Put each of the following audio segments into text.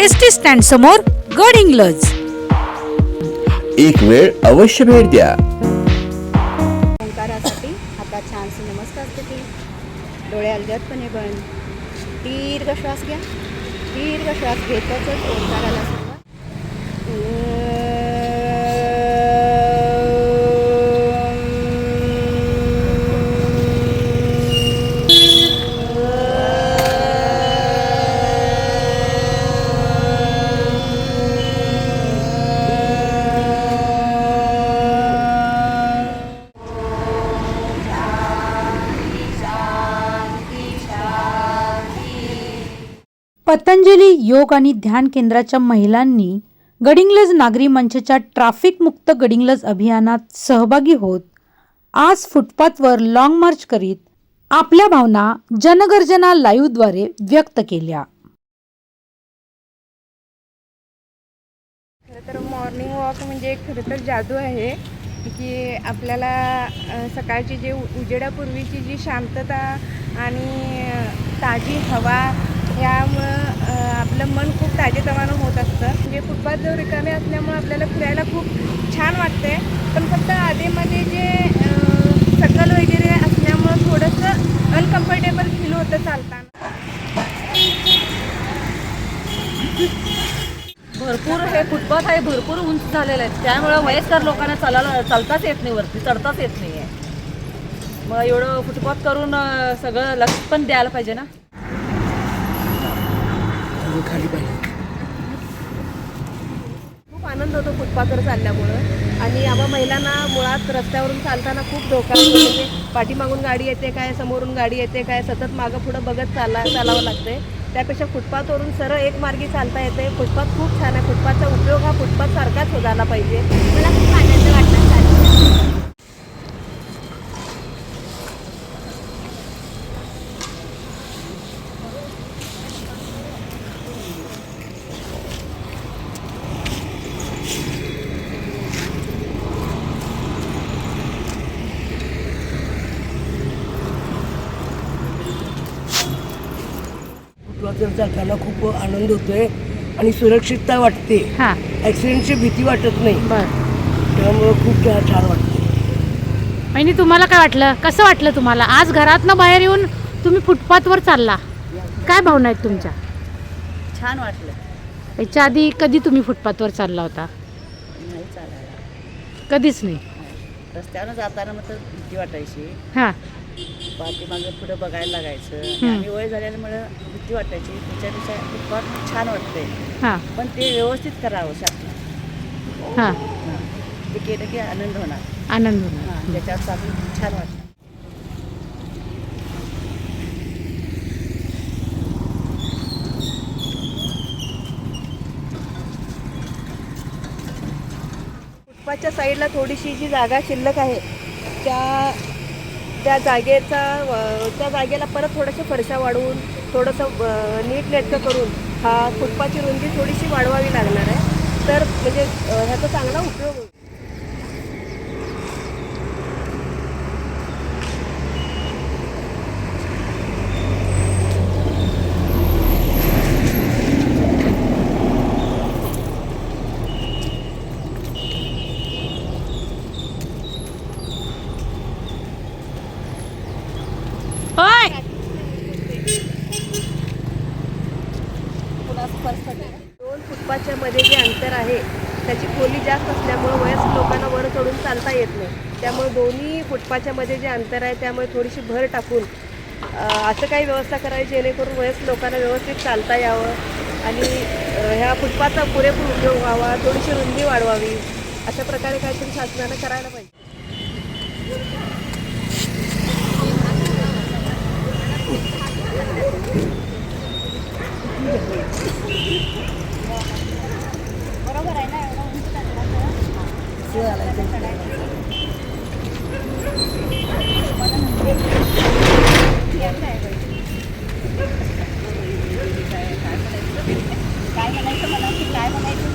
S T stand समोर गड इंग्लज. एक वेळ अवश्य भेट द्या. ओंकारासाठी हातात छानसे नमस्कार स्थिती. डोळे अलगदपणे बंद. दीर्घ श्वास घ्या. दीर्घ श्वास घेतच ओंकाराला सुरुवात पतंजली योग आणि ध्यान केंद्राच्या महिलांनी गडिंग्लज नागरी मंचच्या ट्राफिक मुक्त गडिंग्लज अभियानात सहभागी होत आज फुटपाथवर लाँग मार्च करीत आपल्या भावना जनगर्जना लाईव्हद्वारे व्यक्त केल्या. खरं तर मॉर्निंग वॉक म्हणजे एक खरं तर जादू आहे की आपल्याला सकाळची जे उ- उजेडापूर्वीची जी शांतता आणि ताजी हवा यामुळं आपलं मन खूप ताजेतवानं होत असतं. म्हणजे फुटपाथ जर रिकामे असल्यामुळं आपल्याला फिरायला खूप छान वाटते पण फक्त आधीमध्ये जे सकल वगैरे असल्यामुळं थोडंसं अनकम्फर्टेबल फील होतं चालताना. भरपूर हे फुटपाथ आहे भरपूर उंच झालेले आहेत. त्यामुळे वयस्कर लोकांना चालायला चालताच येत नाही वरती चढताच येत नाही आहे मग एवढं फुटपाथ करून सगळं लक्ष पण द्यायला पाहिजे ना? खूप आनंद होतो फुटपाथवर चालल्यामुळं. आणि आम्हा महिलांना मुळात रस्त्यावरून चालताना खूप धोका असतो म्हणजे पाठीमागून गाडी येते काय समोरून गाडी येते काय सतत मागं पुढं बघत चाला चालावं लागते त्यापेक्षा फुटपाथवरून सरळ एक मार्गी चालता येते फुटपाथ खूप छान आहे. फुटपाथचा उपयोग हा फुटपाथ सारखाच झाला पाहिजे. मला खूप आनंद वाटला चालताना खूप आनंद होतोय आणि सुरक्षितता वाटते. हां. ॲक्सिडेंटची भीती वाटत नाही. बर. त्यामुळं खूप छान छान वाटते. आणि तुम्हाला काय वाटलं? कसं वाटलं तुम्हाला? आज घरातनं बाहेर येऊन तुम्ही फुटपाथवर चालला. काय भावना आहेत तुमच्या? छान वाटलं. याच्या आधी कधी तुम्ही फुटपाथवर चालला होता? नाही चालायला. कधीच नाही. रस्त्यानं जाताना मग भीती वाटायची. हां. पाठीमागे पुढं बघायला लागायचं. आणि वय झाल्यामुळं भीती वाटायची. त्याच्यापेक्षा फुटपाथ छान वाटतंय. हां. पण ते व्यवस्थित करावं शासन हां. ते केलं की आनंद होणार. आनंद होणार. हां त्याच्यावर चालून छान वाटतं फुटपाथच्या साईडला थोडीशी जी जागा शिल्लक आहे त्या त्या जागेचा त्या जागेला परत थोड्याशा फरशा वाढवून थोडंसं नीटनेटकं करून हा फुटपाथची रुंदी थोडीशी वाढवावी लागणार आहे. तर म्हणजे ह्याचा चांगला उपयोग होईल होय दोन फुटपाथच्या मध्ये आहे. त्याची खोली जास्त असल्यामुळे वयस्क लोकांना वर चढून चालता येत नाही. त्यामुळे दोन्ही फुटपाथच्या मध्ये जे अंतर आहे त्यामुळे थोडीशी भर टाकून असं काही व्यवस्था करायची जेणेकरून वयस्क लोकांना व्यवस्थित चालता यावं आणि ह्या फुटपाथचा पुरेपूर उपयोग व्हावा थोडीशी रुंदी वाढवावी अशा प्रकारे काहीतरी शासनानं करायला पाहिजे. बरोबर आहे ना एवढं उंच टाकलं तर काय म्हणायचं मला की काय म्हणायचं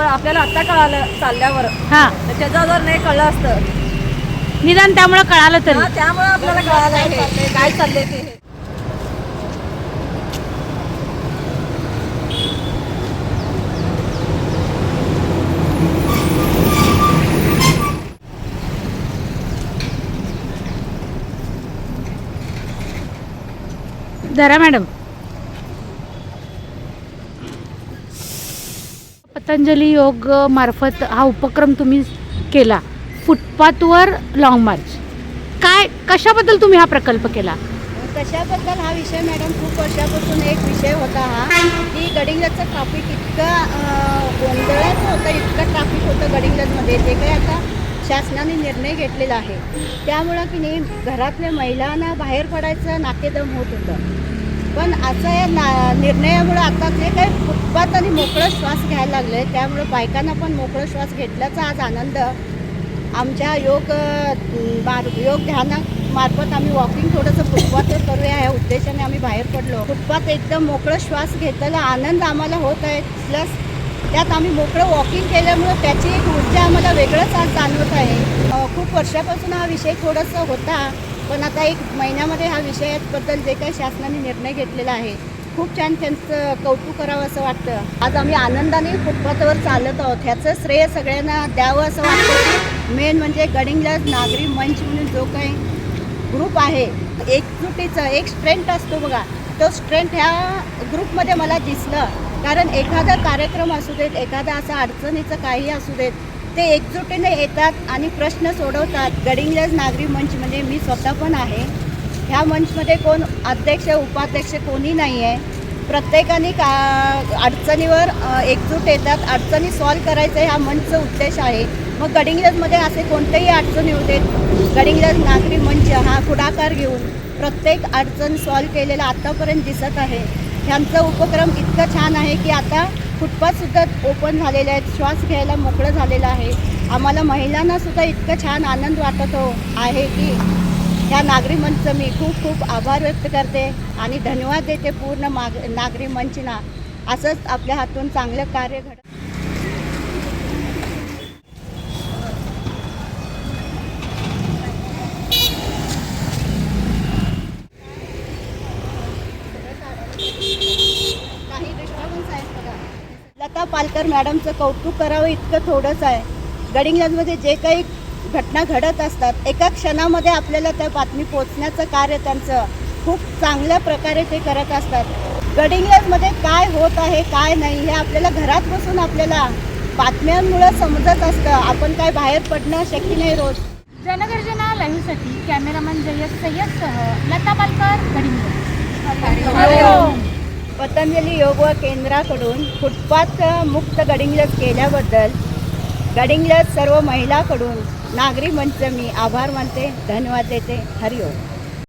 आपण आपल्याला आता कळालं चालल्यावर. हा. तर त्याचं जर नाही कळलं असतं. निदान त्यामुळे कळालं तरी. हा, त्यामुळे आपल्याला कळालं हे, काय चाललंय ते. हे. धरा मॅडम. पतंजली योग मार्फत हा उपक्रम तुम्ही केला. फुटपाथवर लॉंग मार्च काय कशाबद्दल तुम्ही हा प्रकल्प केला? कशाबद्दल हा विषय मॅडम खूप वर्षापासून एक विषय होता हा. की गडिंगजचं ट्रॅफिक इतकं अं, गोंधळाचं होतं इतकं ट्रॅफिक होतं गडिंगजमध्ये ते काही आता शासनाने निर्णय घेतलेला आहे. त्यामुळं की नाही घरातल्या महिलांना बाहेर पडायचं नाकेदम होत होतं. पण असा या ना निर्णयामुळं आता जे काही फुटपाथ आणि मोकळं श्वास घ्यायला लागले त्यामुळं बायकांना पण मोकळं श्वास घेतल्याचा आज आनंद. आमच्या योग मार योग ध्यानामार्फत आम्ही वॉकिंग थोडंसं फुटपाथवर करूया या उद्देशाने आम्ही बाहेर पडलो. फुटपाथ एकदम मोकळं श्वास घेतलेला आनंद आम्हाला होत आहे. प्लस त्यात आम्ही मोकळं वॉकिंग केल्यामुळं त्याची एक ऊर्जा आम्हाला वेगळंच आज जाणवत आहे. खूप वर्षापासून हा विषय थोडासा होता. पण आता एक महिन्यामध्ये हा विषयाबद्दल जे काही शासनाने निर्णय घेतलेला आहे खूप छान त्यांचं कौतुक करावं असं वाटतं. आज आम्ही आनंदाने फुटपाथवर चालत आहोत. ह्याचं श्रेय सगळ्यांना द्यावं असं वाटतं मेन म्हणजे गडिंगला नागरी मंच म्हणून जो काही ग्रुप आहे एकजुटीचं एक स्ट्रेंथ असतो बघा. तो स्ट्रेंथ ह्या ग्रुपमध्ये मला दिसलं. कारण एखादा कार्यक्रम असू देत एखादा असा अडचणीचं काही असू देत ते एकजुटीने येतात आणि प्रश्न सोडवतात. गडिंगलज नागरी मंच म्हणजे मी स्वतः पण आहे. ह्या मंचमध्ये कोण अध्यक्ष उपाध्यक्ष कोणी नाही आहे प्रत्येकाने का अडचणीवर एकजूट येतात. अडचणी सॉल्व करायचं हा मंचचा उद्देश आहे. मग गडिंग्लजमध्ये असे कोणतेही अडचणी होते गडिंगलज नागरी मंच हा पुढाकार घेऊन प्रत्येक अडचण सॉल्व केलेला आत्तापर्यंत दिसत आहे. ह्यांचा उपक्रम इतकं छान आहे की आता फुटपाथसुद्धा ओपन झालेले आहेत. श्वास घ्यायला मोकळं झालेलं आहे. आम्हाला महिलांनासुद्धा इतकं छान आनंद वाटत हो आहे की ह्या नागरी मंचचं मी खूप खूप आभार व्यक्त करते आणि धन्यवाद देते पूर्ण माग नागरी मंचना. असंच आपल्या हातून चांगलं कार्य घडत काही डिस्टर्बन्स आहेत बघा लता पालकर मॅडमचं कौतुक करावं इतकं थोडंच आहे. गडिंग्लजमध्ये जे काही घटना घडत असतात एका क्षणामध्ये आपल्याला त्या बातमी पोचण्याचं कार्य त्यांचं खूप चांगल्या प्रकारे ते करत असतात. गडिंग्लजमध्ये काय होत आहे काय नाही हे आपल्याला घरात बसून आपल्याला बातम्यांमुळं समजत असतं. आपण काय बाहेर पडणं शक्य नाही रोज. जनगर्जना लाईव्हसाठी कॅमेरामॅन जय्यद सय्यदसह लता पालकर गडिंग पतंजली योग व केंद्राकडून फुटपाथ मुक्त गडिंग्लज केल्याबद्दल गडिंग्लज सर्व महिलाकडून नागरी मंच मी आभार मानते. धन्यवाद देते. हरिओम.